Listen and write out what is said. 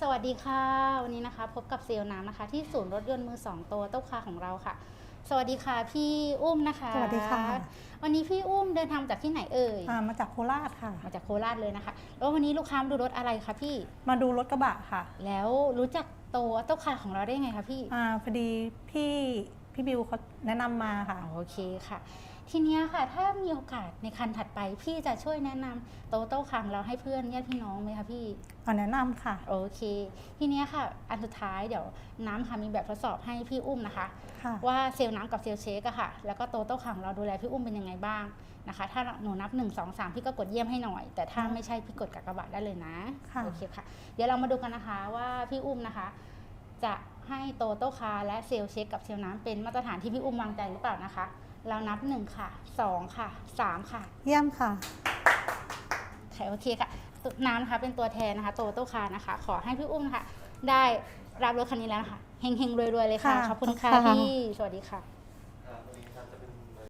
สวัสดีค่ะ วันนี้นะคะพบกับเซลล์น้ำนะคะ ที่ศูนย์รถยนต์มือสองตัวโต๊ะคาของเราค่ะ สวัสดีค่ะพี่อุ้มนะคะสวัสดีค่ะ วันนี้พี่อุ้มเดินทางจากที่ไหนเอ่ยอ่ามาจากโคราชค่ะ มาจากโคราชเลยนะคะ แล้ววันนี้ลูกค้ามาดูรถอะไรคะพี่มาดูรถกระบะค่ะ แล้วรู้จักโตโต๊ะคาของเราได้ไงคะพี่อ่าพอดีพี่พี่บิวเขาแนะนำมาค่ะโอเคค่ะ ทีเนี้ยค่ะ ถ้ามีโอกาสในคันถัดไป พี่จะช่วยแนะนำโตโต้คังเราให้เพื่อนญาติพี่น้องไหมคะพี่ เอาแนะนำค่ะ โอเค ทีเนี้ยค่ะ อันสุดท้ายเดี๋ยวน้ำค่ะมีแบบทดสอบให้พี่อุ้มนะคะ ค่ะ ว่าเซลล์น้ำกับเซลล์เชคอะค่ะ แล้วก็โตโต้ขังเราดูแลพี่อุ้มเป็นยังไงบ้างนะคะ ถ้าหนูนับ 1 2 3 พี่ก็กดเยี่ยมให้หน่อย แต่ถ้าไม่ใช่พี่กดกากบาทได้เลยนะค่ะ โอเคค่ะ เดี๋ยวเรามาดูกันนะคะว่าพี่อุ้มนะคะ จะให้โตโต้คาร์และเซลล์เช็คกับเซลล์น้ำเป็นมาตรฐานที่พี่อุ้มวางใจหรือเปล่านะคะ เรานับ1ค่ะ2ค่ะ3ค่ะเยี่ยมค่ะค่ะโอเคค่ะตัวน้ำนะคะเป็นตัวแทนนะคะโตโต้คาร์นะคะ ขอให้พี่อุ้มนะคะได้รับรถคันนี้แล้วนะคะเฮงๆรวยๆเลยค่ะค่ะขอบคุณค่ะขอบคุณค่ะพี่ สวัสดีค่ะ